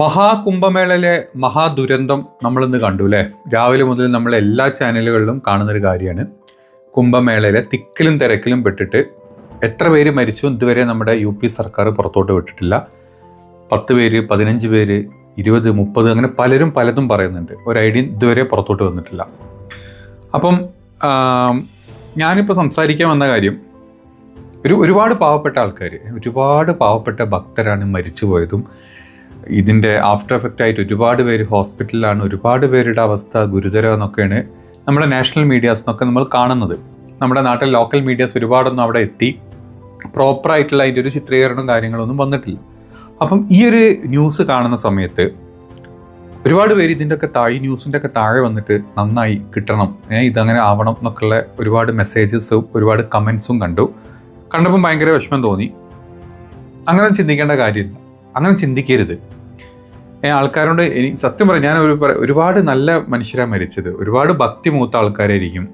മഹാകുംഭമേളയിലെ മഹാദുരന്തം നമ്മൾ ഇന്ന് കണ്ടു അല്ലേ രാവിലെ മുതൽ നമ്മൾ എല്ലാ ചാനലുകളിലും കാണുന്നൊരു കാര്യമാണ്. കുംഭമേളയിലെ തിക്കിലും തിരക്കിലും പെട്ടിട്ട് എത്ര പേര് മരിച്ചു ഇതുവരെ നമ്മുടെ യു പി സർക്കാർ പുറത്തോട്ട് വിട്ടിട്ടില്ല. പത്ത് പേര് പതിനഞ്ച് പേര് ഇരുപത് മുപ്പത് അങ്ങനെ പലരും പലതും പറയുന്നുണ്ട്. ഒരു ഐഡിയ ഇതുവരെ പുറത്തോട്ട് വന്നിട്ടില്ല. അപ്പം ഞാനിപ്പോൾ സംസാരിക്കാൻ വന്ന കാര്യം ഒരു ഒരുപാട് പാവപ്പെട്ട ആൾക്കാർ ഒരുപാട് പാവപ്പെട്ട ഭക്തരാണ് മരിച്ചു പോയതും ഇതിന്റെ ആഫ്റ്റർ എഫക്റ്റ് ആയിട്ട് ഒരുപാട് പേര് ഹോസ്പിറ്റലിലാണ്. ഒരുപാട് പേരുടെ അവസ്ഥ ഗുരുതരം എന്നൊക്കെയാണ് നമ്മുടെ നാഷണൽ മീഡിയാസ് എന്നൊക്കെ നമ്മൾ കാണുന്നത്. നമ്മുടെ നാട്ടിൽ ലോക്കൽ മീഡിയാസ് ഒരുപാടൊന്നും അവിടെ എത്തി. പ്രോപ്പറായിട്ടുള്ള അതിന്റെ ഒരു ചിത്രീകരണവും കാര്യങ്ങളൊന്നും വന്നിട്ടില്ല. അപ്പം ഈ ഒരു ന്യൂസ് കാണുന്ന സമയത്ത് ഒരുപാട് പേര് ഇതിന്റെ ഒക്കെ താഴെ ന്യൂസിന്റെ ഒക്കെ താഴെ വന്നിട്ട് നന്നായി കിട്ടണം. ഇതങ്ങനെ ആവണം എന്നൊക്കെയുള്ള ഒരുപാട് മെസ്സേജസും ഒരുപാട് കമൻസും കണ്ടു. കണ്ടപ്പം ഭയങ്കര വിഷമം തോന്നി. അങ്ങനെ ചിന്തിക്കേണ്ട കാര്യമില്ല. അങ്ങനെ ചിന്തിക്കരുത്. ആൾക്കാരോട് ഇനി സത്യം പറയാം ഞാൻ ഒരു ഒരുപാട് നല്ല മനുഷ്യരാണ് മരിച്ചത്. ഒരുപാട് ഭക്തി മൂത്ത ആൾക്കാരായിരിക്കും.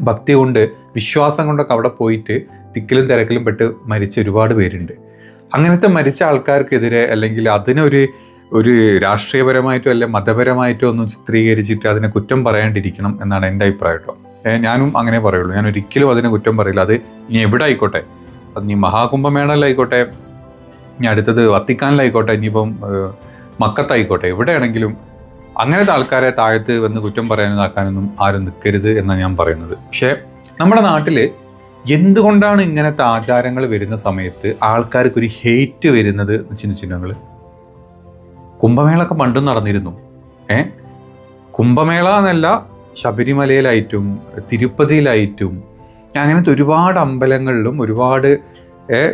ഭക്തി കൊണ്ട് വിശ്വാസം കൊണ്ടൊക്കെ അവിടെ പോയിട്ട് തിക്കിലും തിരക്കിലും പെട്ട് മരിച്ച ഒരുപാട് പേരുണ്ട്. അങ്ങനത്തെ മരിച്ച ആൾക്കാർക്കെതിരെ അല്ലെങ്കിൽ അതിനൊരു ഒരു രാഷ്ട്രീയപരമായിട്ടോ അല്ലെ മതപരമായിട്ടോ ഒന്നും ചിത്രീകരിച്ചിട്ട് അതിനെ കുറ്റം പറയാണ്ടിരിക്കണം എന്നാണ് എന്റെ അഭിപ്രായം കേട്ടോ. ഞാനും അങ്ങനെ പറയുള്ളൂ. ഞാൻ ഒരിക്കലും അതിനെ കുറ്റം പറയില്ല. അത് ഇനി എവിടെ ആയിക്കോട്ടെ അത് നീ മഹാകുംഭമേളയിലായിക്കോട്ടെ ഇനി അടുത്തത് വത്തിക്കാനിലായിക്കോട്ടെ ഇനിയിപ്പം മക്കത്തായിക്കോട്ടെ എവിടെയാണെങ്കിലും അങ്ങനത്തെ ആൾക്കാരെ താഴത്ത് വന്ന് കുറ്റം പറയാനും ഇതാക്കാനൊന്നും ആരും നിൽക്കരുത് എന്നാണ് ഞാൻ പറയുന്നത്. പക്ഷേ നമ്മുടെ നാട്ടിൽ എന്തുകൊണ്ടാണ് ഇങ്ങനത്തെ ആചാരങ്ങൾ വരുന്ന സമയത്ത് ആൾക്കാർക്ക് ഒരു ഹേറ്റ് വരുന്നത് എന്ന് ചിന്തിച്ചിട്ടുണ്ട് നിങ്ങൾ കുംഭമേളൊക്കെ പണ്ടും നടന്നിരുന്നു. ഏ? കുംഭമേള എന്നല്ല ശബരിമലയിലായിട്ടും തിരുപ്പതിയിലായിട്ടും അങ്ങനത്തെ ഒരുപാട് അമ്പലങ്ങളിലും ഒരുപാട്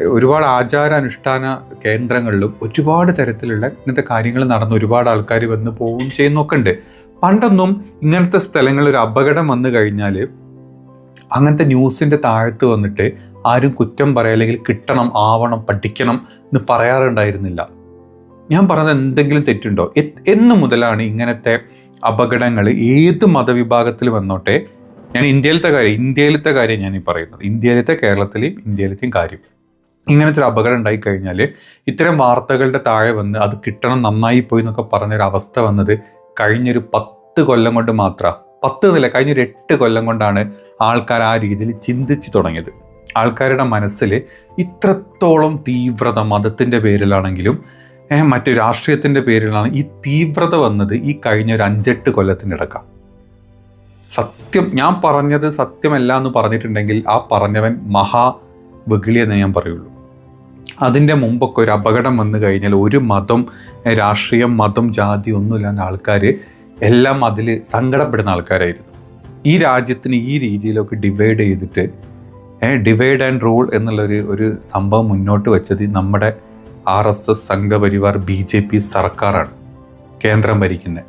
ഒരുപാട് ആചാര അനുഷ്ഠാന കേന്ദ്രങ്ങളിലും ഒരുപാട് തരത്തിലുള്ള ഇങ്ങനത്തെ കാര്യങ്ങൾ നടന്ന് ഒരുപാട് ആൾക്കാർ വന്ന് പോവുകയും ചെയ്യുന്നൊക്കെ ഉണ്ട്. പണ്ടൊന്നും ഇങ്ങനത്തെ സ്ഥലങ്ങളിൽ ഒരു അപകടം വന്നു കഴിഞ്ഞാൽ അങ്ങനത്തെ ന്യൂസിന്റെ താഴത്ത് വന്നിട്ട് ആരും കുറ്റം പറയാം അല്ലെങ്കിൽ കിട്ടണം ആവണം പഠിക്കണം എന്ന് പറയാറുണ്ടായിരുന്നില്ല. ഞാൻ പറഞ്ഞത് എന്തെങ്കിലും തെറ്റുണ്ടോ? എന്ന് മുതലാണ് ഇങ്ങനത്തെ അപകടങ്ങൾ ഏത് മതവിഭാഗത്തിൽ വന്നോട്ടെ? ഞാൻ ഇന്ത്യയിലത്തെ കാര്യം ഇന്ത്യയിലത്തെ കാര്യം ഞാൻ ഈ പറയുന്നത്. ഇന്ത്യയിലത്തെ കേരളത്തിലെയും ഇന്ത്യയിലത്തെയും കാര്യം. ഇങ്ങനത്തെ ഒരു അപകടം ഉണ്ടായി കഴിഞ്ഞാൽ ഇത്തരം വാർത്തകളുടെ താഴെ വന്ന് അത് കിട്ടണം നന്നായി പോയി എന്നൊക്കെ പറഞ്ഞൊരു അവസ്ഥ വന്നത് കഴിഞ്ഞൊരു പത്ത് കൊല്ലം കൊണ്ട് മാത്രം. പത്ത് നില കഴിഞ്ഞൊരു എട്ട് കൊല്ലം കൊണ്ടാണ് ആൾക്കാർ ആ രീതിയിൽ ചിന്തിച്ച് തുടങ്ങിയത്. ആൾക്കാരുടെ മനസ്സിൽ ഇത്രത്തോളം തീവ്രത മതത്തിന്റെ പേരിലാണെങ്കിലും മറ്റു രാഷ്ട്രീയത്തിന്റെ പേരിലാണ് ഈ തീവ്രത വന്നത് ഈ കഴിഞ്ഞ ഒരു അഞ്ചെട്ട് കൊല്ലത്തിനിടക്കാം സത്യം ഞാൻ പറഞ്ഞത് സത്യമല്ല എന്ന് പറഞ്ഞിട്ടുണ്ടെങ്കിൽ ആ പറഞ്ഞവൻ മഹാ വെകിളി എന്നേ ഞാൻ പറയുള്ളൂ. അതിന്റെ മുമ്പൊക്കെ ഒരു അപകടം വന്നു കഴിഞ്ഞാൽ ഒരു മതം രാഷ്ട്രീയം മതം ജാതി ഒന്നുമില്ലാണ്ട് ആൾക്കാർ എല്ലാം അതിൽ സങ്കടപ്പെടുന്ന ആൾക്കാരായിരുന്നു. ഈ രാജ്യത്തിന് ഈ രീതിയിലൊക്കെ ഡിവൈഡ് ചെയ്തിട്ട് ഡിവൈഡ് ആൻഡ് റൂൾ എന്നുള്ളൊരു ഒരു സംഭവം മുന്നോട്ട് വെച്ചത് നമ്മുടെ R S S Sangh Parivar B J P സർക്കാരാണ് കേന്ദ്രം ഭരിക്കുന്നത്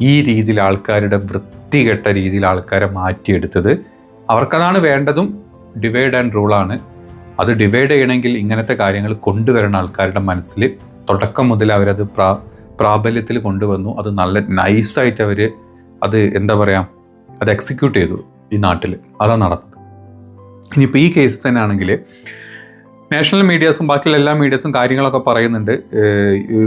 ഈ രീതിയിൽ ആൾക്കാരുടെ വൃത്തികെട്ട രീതിയിൽ ആൾക്കാരെ മാറ്റിയെടുത്തത്. അവർക്കതാണ് വേണ്ടതും ഡിവൈഡ് ആൻഡ് റൂളാണ് അത് ഡിവൈഡ് ചെയ്യണമെങ്കിൽ ഇങ്ങനത്തെ കാര്യങ്ങൾ കൊണ്ടുവരുന്ന ആൾക്കാരുടെ മനസ്സിൽ തുടക്കം മുതൽ അവരത് പ്രാ പ്രാബല്യത്തിൽ കൊണ്ടുവന്നു. അത് നല്ല നൈസായിട്ട് അവർ അത് എന്താ പറയുക അത് എക്സിക്യൂട്ട് ചെയ്തു ഈ നാട്ടിൽ. അതാണ് നടന്നത്. ഇനിയിപ്പോൾ ഈ കേസിൽ തന്നെ ആണെങ്കിൽ നാഷണൽ മീഡിയാസും ബാക്കിയുള്ള എല്ലാ മീഡിയാസും കാര്യങ്ങളൊക്കെ പറയുന്നുണ്ട്.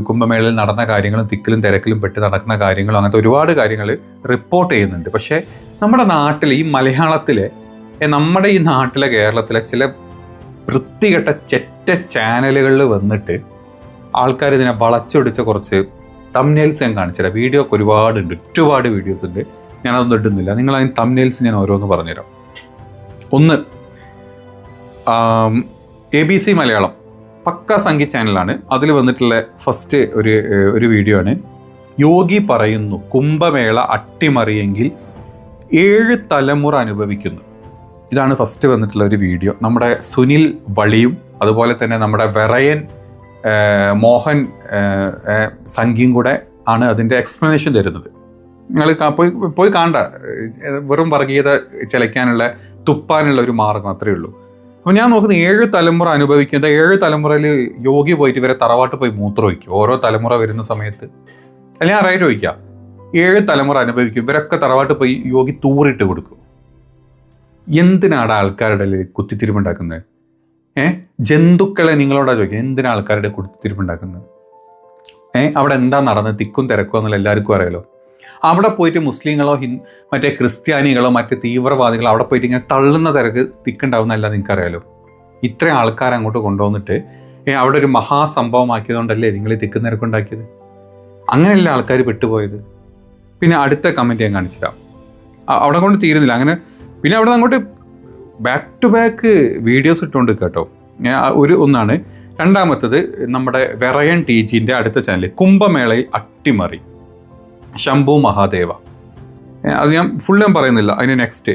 കുംഭമേളയിൽ നടന്ന കാര്യങ്ങളും തിക്കിലും തിരക്കിലും പെട്ട് നടക്കുന്ന കാര്യങ്ങളും അങ്ങനത്തെ ഒരുപാട് കാര്യങ്ങൾ റിപ്പോർട്ട് ചെയ്യുന്നുണ്ട്. പക്ഷേ നമ്മുടെ നാട്ടിൽ ഈ മലയാളത്തിലെ നമ്മുടെ ഈ നാട്ടിലെ കേരളത്തിലെ ചില വൃത്തികെട്ട ചെറ്റ ചാനലുകളിൽ വന്നിട്ട് ആൾക്കാർ ഇതിനെ വളച്ചൊടിച്ച കുറച്ച് തമ്നെയിൽസ് ഞാൻ കാണിച്ചുതരാം വീഡിയോ ഒക്കെ ഒരുപാടുണ്ട്. ഒരുപാട് വീഡിയോസ് ഉണ്ട്. ഞാനതൊന്നും ഇടുന്നില്ല. നിങ്ങൾ അതിന് തമ്നെയിൽസ് ഞാൻ ഓരോന്ന് പറഞ്ഞുതരാം. ഒന്ന് എ ബി സി മലയാളം. പക്ക സംഗി ചാനലാണ്. അതിൽ വന്നിട്ടുള്ള ഫസ്റ്റ് ഒരു ഒരു വീഡിയോ ആണ്. യോഗി പറയുന്നു കുംഭമേള അട്ടിമറിയെങ്കിൽ ഏഴ് തലമുറ അനുഭവിക്കുന്നു. ഇതാണ് ഫസ്റ്റ് വന്നിട്ടുള്ള ഒരു വീഡിയോ നമ്മുടെ സുനിൽ വളിയും അതുപോലെ തന്നെ നമ്മുടെ വെറയൻ മോഹൻ സംഖ്യയും കൂടെ ആണ് അതിന്റെ എക്സ്പ്ലനേഷൻ തരുന്നത്. നിങ്ങൾ പോയി പോയി കാണണ്ട. വെറും വർഗീയത ചിലയ്ക്കാനുള്ള തുപ്പാനുള്ള ഒരു മാർഗം അത്രയേ ഉള്ളൂ. അപ്പോൾ ഞാൻ നോക്കുന്ന ഏഴ് തലമുറ അനുഭവിക്കുന്നത് ഏഴ് തലമുറയിൽ യോഗി പോയിട്ട് ഇവരെ തറവാട്ട് പോയി മൂത്രം ഒഴിക്കും. ഓരോ തലമുറ വരുന്ന സമയത്ത് അല്ലെങ്കിൽ ആറായിരം ഒഴിക്കുക ഏഴ് തലമുറ അനുഭവിക്കും ഇവരൊക്കെ തറവാട്ട് പോയി യോഗി തൂറിട്ട് കൊടുക്കും. എന്തിനാണ് ആൾക്കാരുടെ ഇടയിൽ കുത്തിത്തിരിപ്പുണ്ടാക്കുന്നത്? ജന്തുക്കളെ നിങ്ങളോടാ ചോദിക്കുക എന്തിനാ ആൾക്കാരുടെ കുത്തിത്തിരിപ്പുണ്ടാക്കുന്നത്? ഏ? അവിടെ എന്താ നടന്നത് തിക്കും തിരക്കും എന്നുള്ള എല്ലാവർക്കും അറിയാലോ. അവിടെ പോയിട്ട് മുസ്ലിങ്ങളോ ഹിന്ദു മറ്റേ ക്രിസ്ത്യാനികളോ മറ്റ് തീവ്രവാദികളോ അവിടെ പോയിട്ട് ഇങ്ങനെ തള്ളുന്ന തിരക്ക് തിക്കുണ്ടാവുന്നല്ല നിങ്ങൾക്കറിയാലോ. ഇത്രയും ആൾക്കാരെ അങ്ങോട്ട് കൊണ്ടുവന്നിട്ട് ഏ അവിടെ ഒരു മഹാസംഭവമാക്കിയതുകൊണ്ടല്ലേ നിങ്ങൾ ഈ തിക്കും തിരക്കുണ്ടാക്കിയത് അങ്ങനെയല്ല ആൾക്കാർ പെട്ടുപോയത്. പിന്നെ അടുത്ത കമന്റ് ഞാൻ കാണിച്ചിട്ടാണ് അവിടെ കൊണ്ട് തീരുന്നില്ല. അങ്ങനെ പിന്നെ അവിടെ അങ്ങോട്ട് ബാക്ക് ടു ബാക്ക് വീഡിയോസ് ഇട്ടുകൊണ്ട് കേട്ടോ. ഒരു ഒന്നാണ്. രണ്ടാമത്തത് നമ്മുടെ വെറയൻ ടി ജിന്റെ അടുത്ത ചാനൽ കുംഭമേളയിൽ അട്ടിമറി ശംഭു മഹാദേവ. അത് ഞാൻ ഫുൾ ഞാൻ പറയുന്നില്ല അതിന് നെക്സ്റ്റ്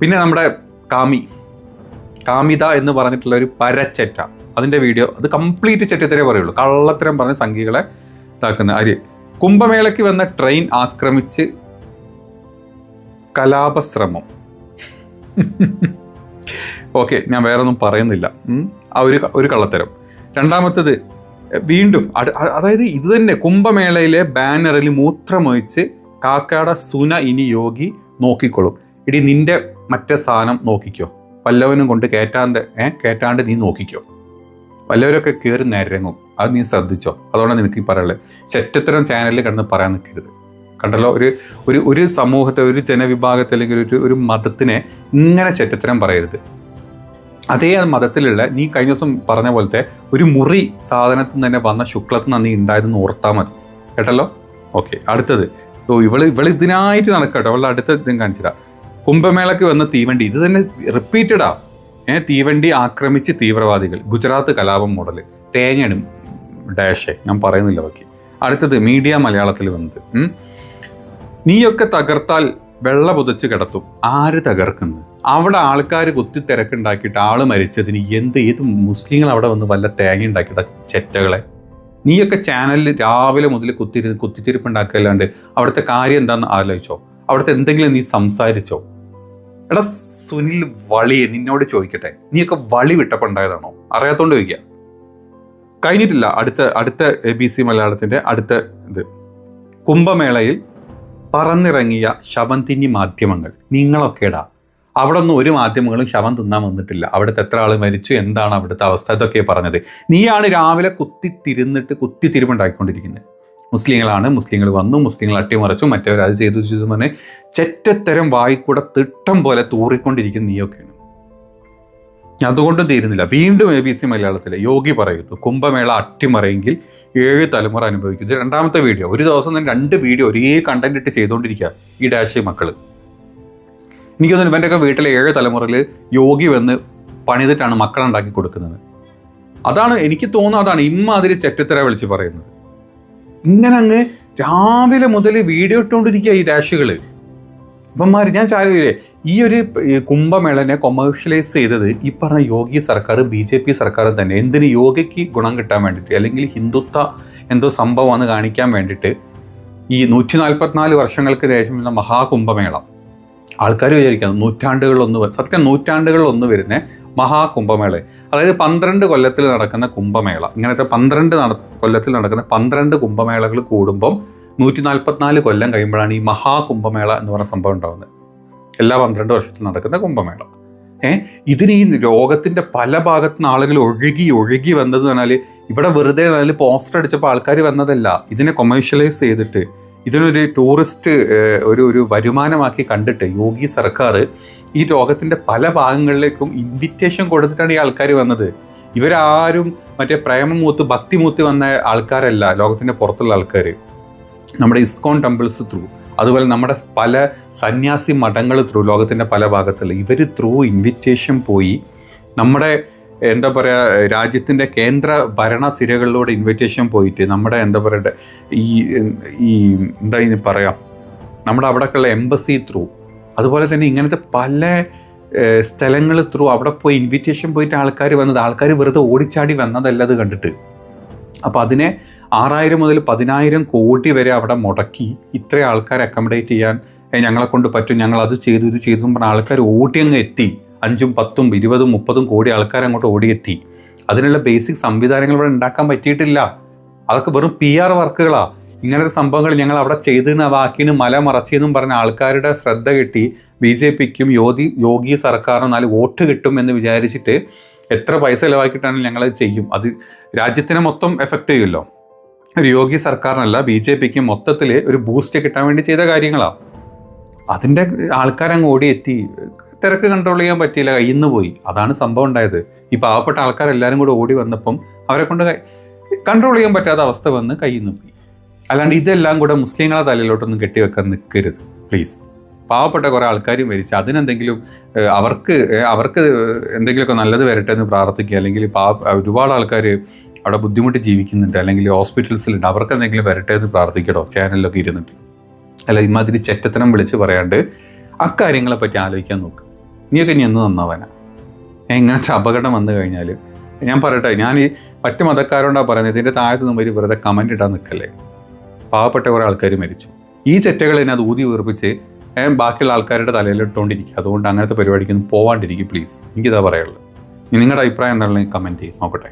പിന്നെ നമ്മുടെ കാമി കാമിത എന്ന് പറഞ്ഞിട്ടുള്ള ഒരു പരച്ചെറ്റ. അതിന്റെ വീഡിയോ അത് കംപ്ലീറ്റ് ചെറ്റത്തരേ പറയുള്ളൂ. കള്ളത്തരം പറഞ്ഞ സംഘികളെ ഇതാക്കുന്ന അരി. കുംഭമേളയ്ക്ക് വന്ന ട്രെയിൻ ആക്രമിച്ച് കലാപശ്രമം. ഓക്കെ ഞാൻ വേറെ ഒന്നും പറയുന്നില്ല ആ ഒരു ഒരു കള്ളത്തരം. രണ്ടാമത്തത് വീണ്ടും അതായത് ഇത് തന്നെ കുംഭമേളയിലെ ബാനറിൽ മൂത്രമൊഴിച്ച് കാക്കാട സുന ഇനി യോഗി നോക്കിക്കൊള്ളും. ഇടി നിന്റെ മറ്റേ സാധനം നോക്കിക്കോ. വല്ലവനും കൊണ്ട് കയറ്റാണ്ട് ഏ കയറ്റാണ്ട് നീ നോക്കിക്കോ. വല്ലവരൊക്കെ കയറി നിരങ്ങും. അത് നീ ശ്രദ്ധിച്ചോ. അതുകൊണ്ടാണ് നിനക്ക് ഈ പറയുള്ളത് ചെറ്റത്തരം ചാനലിൽ കിടന്ന് പറയാൻ നിൽക്കരുത്. കണ്ടല്ലോ? ഒരു ഒരു ഒരു സമൂഹത്തെ ഒരു ജനവിഭാഗത്തെ അല്ലെങ്കിൽ ഒരു ഒരു മതത്തിനെ ഇങ്ങനെ ചെറ്റത്തരം പറയരുത്. അതേ മതത്തിലുള്ള നീ കഴിഞ്ഞ ദിവസം പറഞ്ഞ പോലത്തെ ഒരു മുറി സാധനത്തിൽ തന്നെ വന്ന ശുക്ലത്തിൽ നിന്ന് നീ ഉണ്ടായതെന്ന് ഓർത്താൽ മതി. കേട്ടല്ലോ? ഓക്കെ അടുത്തത്. ഓ ഇവൾ ഇവൾ ഇതിനായിട്ട് നടക്കട്ടോ. അവളുടെ അടുത്ത ഇതും കാണിച്ചില്ല കുംഭമേളയ്ക്ക് വന്ന തീവണ്ടി ഇത് തന്നെ റിപ്പീറ്റഡാ ഏഹ് തീവണ്ടി ആക്രമിച്ച് തീവ്രവാദികൾ. ഗുജറാത്ത് കലാപം മോഡൽ തേങ്ങയും ഡാഷേ ഞാൻ പറയുന്നില്ല ബാക്കി. അടുത്തത് മീഡിയ മലയാളത്തിൽ വന്നത്. നീയൊക്കെ തകർത്താൽ വെള്ള പുതച്ച് കിടത്തും. ആര് തകർക്കുന്നു? അവിടെ ആൾക്കാർ കുത്തി തിരക്കുണ്ടാക്കിയിട്ട് ആൾ മരിച്ചതിന് എന്ത് ഏത് മുസ്ലിങ്ങൾ അവിടെ വന്ന് വല്ല തേങ്ങ ഉണ്ടാക്കിയിട്ട ചെറ്റകളെ? നീയൊക്കെ ചാനലിൽ രാവിലെ മുതൽ കുത്തിരി കുത്തിത്തിരിപ്പുണ്ടാക്കല്ലാണ്ട് അവിടുത്തെ കാര്യം എന്താണെന്ന് ആലോചിച്ചോ? അവിടുത്തെ എന്തെങ്കിലും നീ സംസാരിച്ചോ? എടാ സുനിൽ വളിയെ നിന്നോട് ചോദിക്കട്ടെ. നീയൊക്കെ വളി വിട്ടപ്പുണ്ടായതാണോ? അറിയാത്തോണ്ട് ചോദിക്കുക കഴിഞ്ഞിട്ടില്ല. അടുത്ത അടുത്ത എ ബി സി മലയാളത്തിന്റെ അടുത്ത ഇത്. കുംഭമേളയിൽ പറന്നിറങ്ങിയ ശവം തിന്നി മാധ്യമങ്ങൾ. നിങ്ങളൊക്കെടാ അവിടെ ഒന്നും ഒരു മാധ്യമങ്ങളും ശവം തിന്നാൻ വന്നിട്ടില്ല. അവിടുത്തെ എത്ര ആൾ മരിച്ചു? എന്താണ് അവിടുത്തെ അവസ്ഥ? ഇതൊക്കെ പറഞ്ഞത്. നീയാണ് രാവിലെ കുത്തി തിരുന്നിട്ട് കുത്തി തിരുമുണ്ടാക്കിക്കൊണ്ടിരിക്കുന്നത് മുസ്ലിങ്ങളാണ്. മുസ്ലിങ്ങൾ വന്നു. മുസ്ലിങ്ങൾ അട്ടിമറച്ചു. മറ്റവർ അത് ചെയ്തു ചെയ്തു പറഞ്ഞ് ചെറ്റത്തരം വായിക്കൂടെ തിട്ടം പോലെ തൂറിക്കൊണ്ടിരിക്കുന്ന നീയൊക്കെയാണ്. അതുകൊണ്ടും തീരുന്നില്ല. വീണ്ടും എ ബി സി മലയാളത്തിലെ യോഗി പറയുന്നു. കുംഭമേള അട്ടിമറിയെങ്കിൽ ഏഴ് തലമുറ അനുഭവിക്കും. ഇത് രണ്ടാമത്തെ വീഡിയോ ഒരു ദിവസം തന്നെ രണ്ട് വീഡിയോ ഒരേ കണ്ടന്റ് ഇട്ട് ചെയ്തുകൊണ്ടിരിക്കുക ഈ ഡാഷ് മക്കൾ എനിക്ക് തോന്നുന്നു ഇവന്റെയൊക്കെ വീട്ടിലെ ഏഴ് തലമുറയിൽ യോഗി വന്ന് പണിതിട്ടാണ് മക്കളുണ്ടാക്കി കൊടുക്കുന്നത്. അതാണ് എനിക്ക് തോന്നുന്നത് അതാണ് ഇമ്മാതിരി ചെറ്റത്തര വിളിച്ച് പറയുന്നത്. ഇങ്ങനെ അങ്ങ് രാവിലെ മുതൽ വീഡിയോ ഇട്ടുകൊണ്ടിരിക്കുക ഈ ഡാഷുകൾ ഇവന്മാർ ഞാൻ ചാരില്ലേ ഈ ഒരു കുംഭമേളനെ കൊമേഴ്ഷ്യലൈസ് ചെയ്തത് ഈ പറഞ്ഞ യോഗി സർക്കാർ ബി ജെ പി സർക്കാരും തന്നെ. എന്തിന് യോഗയ്ക്ക് ഗുണം കിട്ടാൻ വേണ്ടിയിട്ട് അല്ലെങ്കിൽ ഹിന്ദുത്വ എന്തോ സംഭവമാണ് കാണിക്കാൻ വേണ്ടിയിട്ട് ഈ നൂറ്റി നാൽപ്പത്തിനാല് വർഷങ്ങൾക്ക് ശേഷം വരുന്ന മഹാകുംഭമേള. ആൾക്കാർ വിചാരിക്കുന്നത് നൂറ്റാണ്ടുകളിലൊന്ന് സത്യം നൂറ്റാണ്ടുകളിലൊന്ന് വരുന്ന മഹാകുംഭമേള. അതായത് പന്ത്രണ്ട് കൊല്ലത്തിൽ നടക്കുന്ന കുംഭമേള. ഇങ്ങനത്തെ പന്ത്രണ്ട് കൊല്ലത്തിൽ നടക്കുന്ന പന്ത്രണ്ട് കുംഭമേളകൾ കൂടുമ്പം നൂറ്റി നാൽപ്പത്തിനാല് കൊല്ലം കഴിയുമ്പോഴാണ് ഈ മഹാകുംഭമേള എന്ന് പറഞ്ഞ സംഭവം ഉണ്ടാകുന്നത് എല്ലാ പന്ത്രണ്ട് വർഷത്തിൽ നടക്കുന്ന കുംഭമേള. ഏ? ഇതിന് ഈ രോഗത്തിന്റെ പല ഭാഗത്തു നിന്ന് ആളുകൾ ഒഴുകി ഒഴുകി വന്നത് പറഞ്ഞാൽ ഇവിടെ വെറുതെ അതിൽ പോസ്റ്റർ അടിച്ചപ്പോൾ ആൾക്കാർ വന്നതല്ല. ഇതിനെ കൊമേഴ്ഷ്യലൈസ് ചെയ്തിട്ട് ഇതിനൊരു ടൂറിസ്റ്റ് ഒരു ഒരു വരുമാനമാക്കി കണ്ടിട്ട് യോഗി സർക്കാർ ഈ രോഗത്തിന്റെ പല ഭാഗങ്ങളിലേക്കും ഇൻവിറ്റേഷൻ കൊടുത്തിട്ടാണ് ഈ ആൾക്കാർ വന്നത്. ഇവരാരും മറ്റേ പ്രേമം മൂത്ത് ഭക്തി മൂത്ത് വന്ന ആൾക്കാരല്ല ലോകത്തിന്റെ പുറത്തുള്ള ആൾക്കാർ നമ്മുടെ ഇസ്കോൺ ടെമ്പിൾസ് ത്രൂ അതുപോലെ നമ്മുടെ പല സന്യാസി മഠങ്ങൾ ത്രൂ ലോകത്തിന്റെ പല ഭാഗത്തുള്ള ഇവർ ത്രൂ ഇൻവിറ്റേഷൻ പോയി നമ്മുടെ എന്താ പറയുക രാജ്യത്തിന്റെ കേന്ദ്ര ഭരണ സിരകളിലൂടെ ഇൻവിറ്റേഷൻ പോയിട്ട് നമ്മുടെ എന്താ പറയുക ഈ ഈ എന്താ ഇനി പറയാം നമ്മുടെ അവിടെയൊക്കെയുള്ള എംബസി ത്രൂ അതുപോലെ തന്നെ ഇങ്ങനത്തെ പല സ്ഥലങ്ങൾ ത്രൂ അവിടെ പോയി ഇൻവിറ്റേഷൻ പോയിട്ട് ആൾക്കാർ വന്നത് ആൾക്കാർ വെറുതെ ഓടിച്ചാടി വന്നതല്ല അത് കണ്ടിട്ട്. അപ്പോൾ അതിനെ ആറായിരം മുതൽ പതിനായിരം കോടി വരെ അവിടെ മുടക്കി ഇത്ര ആൾക്കാരെ അക്കോമഡേറ്റ് ചെയ്യാൻ ഞങ്ങളെ കൊണ്ട് പറ്റും. ഞങ്ങൾ അത് ചെയ്തു ഇത് ചെയ്തു പറഞ്ഞ ആൾക്കാർ ഓടി അങ്ങ് എത്തി. അഞ്ചും പത്തും ഇരുപതും മുപ്പതും കോടി ആൾക്കാർ അങ്ങോട്ട് ഓടിയെത്തി. അതിനുള്ള ബേസിക് സംവിധാനങ്ങൾ ഇവിടെ ഉണ്ടാക്കാൻ പറ്റിയിട്ടില്ല. അതൊക്കെ വെറും പി ആർ വർക്കുകളാണ് ഇങ്ങനത്തെ സംഭവങ്ങൾ ഞങ്ങൾ അവിടെ ചെയ്തിന് അതാക്കിന് മല മറച്ചെന്നും പറഞ്ഞ ആൾക്കാരുടെ ശ്രദ്ധ കിട്ടി. ബി ജെ പിക്കും യോഗി യോഗി സർക്കാരിനും നാല് വോട്ട് കിട്ടും എന്ന് വിചാരിച്ചിട്ട് എത്ര പൈസ ചിലവാക്കിയിട്ടാണ് ഞങ്ങളത് ചെയ്യും. അത് രാജ്യത്തിനെ മൊത്തം എഫക്റ്റ് ചെയ്യുമല്ലോ. ഒരു യോഗി സർക്കാരിനല്ല ബി ജെ പിക്ക് മൊത്തത്തിൽ ഒരു ബൂസ്റ്റ് കിട്ടാൻ വേണ്ടി ചെയ്ത കാര്യങ്ങളാണ് അതിന്റെ ആൾക്കാരങ്ങ് ഓടിയെത്തി. തിരക്ക് കൺട്രോൾ ചെയ്യാൻ പറ്റിയില്ല കയ്യിൽ നിന്ന് പോയി. അതാണ് സംഭവം ഉണ്ടായത്. ഈ പാവപ്പെട്ട ആൾക്കാരെല്ലാവരും കൂടെ ഓടി വന്നപ്പം അവരെ കൊണ്ട് കൺട്രോൾ ചെയ്യാൻ പറ്റാത്ത അവസ്ഥ വന്ന് കയ്യിൽ നിന്ന് പോയി. അല്ലാണ്ട് ഇതെല്ലാം കൂടെ മുസ്ലിങ്ങളെ തലയിലോട്ടൊന്നും കെട്ടിവെക്കാൻ നിൽക്കരുത് പ്ലീസ് പാവപ്പെട്ട കുറേ ആൾക്കാരും മരിച്ച് അതിനെന്തെങ്കിലും അവർക്ക് അവർക്ക് എന്തെങ്കിലുമൊക്കെ നല്ലത് വരട്ടെ എന്ന് പ്രാർത്ഥിക്കുക. അല്ലെങ്കിൽ പാവ ഒരുപാട് ആൾക്കാർ അവിടെ ബുദ്ധിമുട്ട് ജീവിക്കുന്നുണ്ട്. അല്ലെങ്കിൽ ഹോസ്പിറ്റൽസിലുണ്ട്. അവർക്ക് എന്തെങ്കിലും വരട്ടെ എന്ന് പ്രാർത്ഥിക്കടോ ചാനലിലൊക്കെ ഇരുന്നിട്ട്. അല്ല ഇമാതിരി ചെറ്റത്തനം വിളിച്ച് പറയാണ്ട് അക്കാര്യങ്ങളെ പറ്റി ആലോചിക്കാൻ നോക്ക്. നീയൊക്കെ ഇനി എന്ന് നന്നാവാനാ? ഇങ്ങനത്തെ അപകടം വന്നു കഴിഞ്ഞാൽ ഞാൻ പറയട്ടെ ഞാൻ ഈ മറ്റു മതക്കാരോണ്ടാണ് പറയുന്നത് ഇതിന്റെ താഴത്ത് നിന്ന് വെറുതെ കമന്റ് ഇടാൻ നിൽക്കല്ലേ? പാവപ്പെട്ട കുറേ ആൾക്കാർ മരിച്ചു. ഈ ചെറ്റകൾ എന്നെ അത് ഊതി വീർപ്പിച്ച് ബാക്കിയുള്ള ആൾക്കാരുടെ തലയിലിട്ടുകൊണ്ടിരിക്കുക അതുകൊണ്ട് അങ്ങനത്തെ പരിപാടിക്കൊന്നും പോവാണ്ടിരിക്കും പ്ലീസ് എനിക്കിതാ പറയുള്ളൂ നിങ്ങളുടെ അഭിപ്രായം എന്താണെന്ന് കമന്റ് ചെയ്യും. നോക്കട്ടെ.